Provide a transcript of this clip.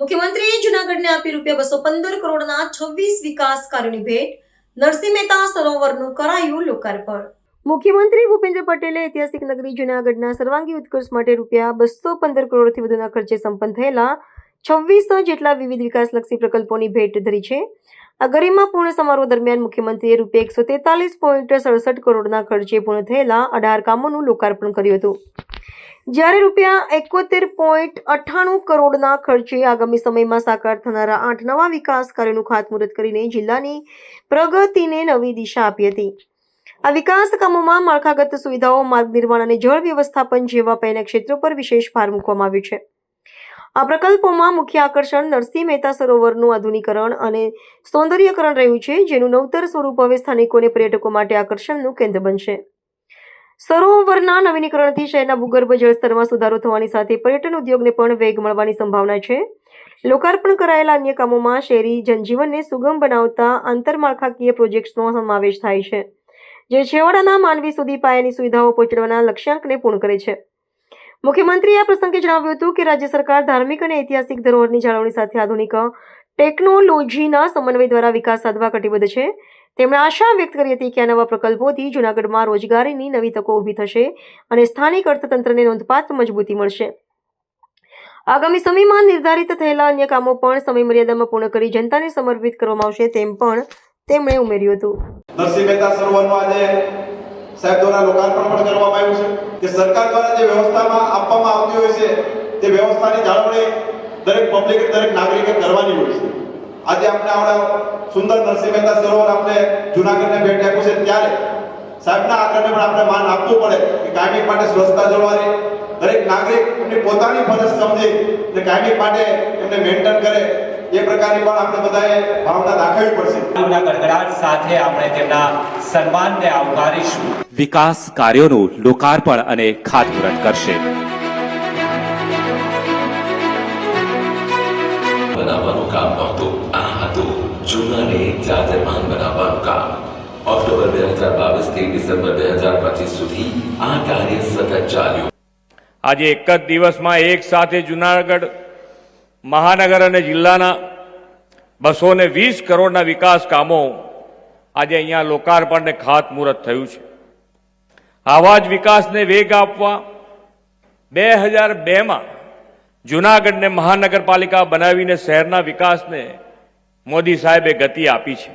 મુખ્યમંત્રીને આપી રૂપિયા બસો પંદર કરોડના છવ્વીસ વિકાસ કાર્યોની ભેટ નરસિંહ મહેતા સરોવરનું કરાયું લોકાર્પણ. મુખ્યમંત્રી ભૂપેન્દ્ર પટેલે ઐતિહાસિક નગરી જૂનાગઢના સર્વાંગી ઉત્કર્ષ માટે રૂપિયા બસો પંદર કરોડથી વધુના ખર્ચે સંપન્ન થયેલા છવ્વીસ જેટલા વિવિધ વિકાસલક્ષી પ્રકલ્પોની ભેટ ધરી છે. આ ગરિમાપૂર્ણ સમારોહ દરમિયાન મુખ્યમંત્રીએ રૂપિયા એકસો તેતાલીસ પોઈન્ટ સડસઠ કરોડના ખર્ચે પૂર્ણ થયેલા અઢાર કામોનું લોકાર્પણ કર્યું હતું. જ્યારે રૂપિયા એકોતેર પોઈન્ટ અઠ્ઠાણું કરોડના ખર્ચે આગામી સમયમાં સાકાર થનારા આઠ નવા વિકાસ કાર્યોનું ખાતમુહૂર્ત કરીને જિલ્લાની પ્રગતિને નવી દિશા આપી હતી. આ વિકાસ કામોમાં માળખાગત સુવિધાઓ, માર્ગ નિર્માણ અને જળ વ્યવસ્થાપન જેવા પહેલા ક્ષેત્રો પર વિશેષ ભાર મૂકવામાં આવ્યો છે. આ પ્રકલ્પોમાં મુખ્ય આકર્ષણ નરસિંહ મહેતા સરોવરનું આધુનિકરણ અને સૌંદર્યકરણ રહ્યું છે, જેનું નવતર સ્વરૂપ હવે સ્થાનિકોને પર્યટકો માટે આકર્ષણનું કેન્દ્ર બનશે. સરોવરના નવીનીકરણથી શહેરના ભૂગર્ભ જળસ્તરમાં સુધારો થવાની સાથે પર્યટન ઉદ્યોગને પણ વેગ મળવાની સંભાવના છે. લોકાર્પણ કરાયેલા અન્ય કામોમાં શહેરી જનજીવનને સુગમ બનાવતા આંતરમાળખાકીય પ્રોજેક્ટ્સનો સમાવેશ થાય છે, જે છેવાડાના માનવી સુધી પાયાની સુવિધાઓ પહોંચાડવાના લક્ષ્યાંકને પૂર્ણ કરે છે. મુખ્યમંત્રીએ આ પ્રસંગે જણાવ્યું હતું કે રાજ્ય સરકાર ધાર્મિક અને ઐતિહાસિક ધરોહરની જાળવણી સાથે આધુનિક ટેકનોલોજીના સમન્વય દ્વારા વિકાસ સાધવા કટિબદ્ધ છે. તેમણે આશા વ્યક્ત કરી હતી કે આ નવા પ્રકલ્પોથી જૂનાગઢમાં રોજગારીની નવી તકો ઊભી થશે અને સ્થાનિક અર્થતંત્રને નોંધપાત્ર મજબૂતી મળશે. આગામી સમયમાં નિર્ધારિત થયેલા અન્ય કામો પણ સમય મર્યાદામાં પૂર્ણ કરી જનતાને સમર્પિત કરવામાં આવશે તેમ પણ તેમણે ઉમેર્યું હતું. નરસિંહ મહેતા સરોવરનું આજે સાહેબ દ્વારા લોકાર્પણ પણ કરવામાં આવ્યું છે કે સરકાર દ્વારા જે વ્યવસ્થામાં આપવામાં આવતી હોય છે તે વ્યવસ્થાની જાળવણી દરેક પબ્લિક દરેક નાગરિકે કરવાની હોય છે. આજે આપણે આવડા સુંદર નરસિંહ મહેતા સરોવર આપણે જુનાગઢને ભેટ આપ્યું છે ત્યારે સાહેબના આગળને પણ આપણે માન આપવું પડે કે કાયમી માટે સ્વચ્છતા જળવારી દરેક નાગરિક એમની પોતાની ફરજ સમજે અને કાયમી માટે એમને મેન્ટેન કરે. એ પ્રકારની પણ આપણે બધાએ ભાવના દાખવવી પડશે. ગડગડાટ સાથે આપણે તેમના સન્માનને આવકારીશું. વિકાસ કાર્યોનું લોકાર્પણ અને ખાતમુહૂર્ત કરશે. બનાવવાનું કામ હતું જૂનાને જાજરમાન બનાવવાનું કામ ઓક્ટોબર બે હજાર બાવીસથી ડિસેમ્બર બે હજાર પચીસ સુધી આ કાર્ય સતત ચાલ્યું. આજે એક જ દિવસમાં એક સાથે જુનાગઢ મહાનગર અને જિલ્લાના બસો ને વીસ કરોડના વિકાસ કામો આજે અહીંયા લોકાર્પણને ખાતમુહૂર્ત થયું છે. આવા જ વિકાસને વેગ આપવા બે હજાર બેમાં જુનાગઢને મહાનગરપાલિકા બનાવીને શહેરના વિકાસને મોદી સાહેબે ગતિ આપી છે.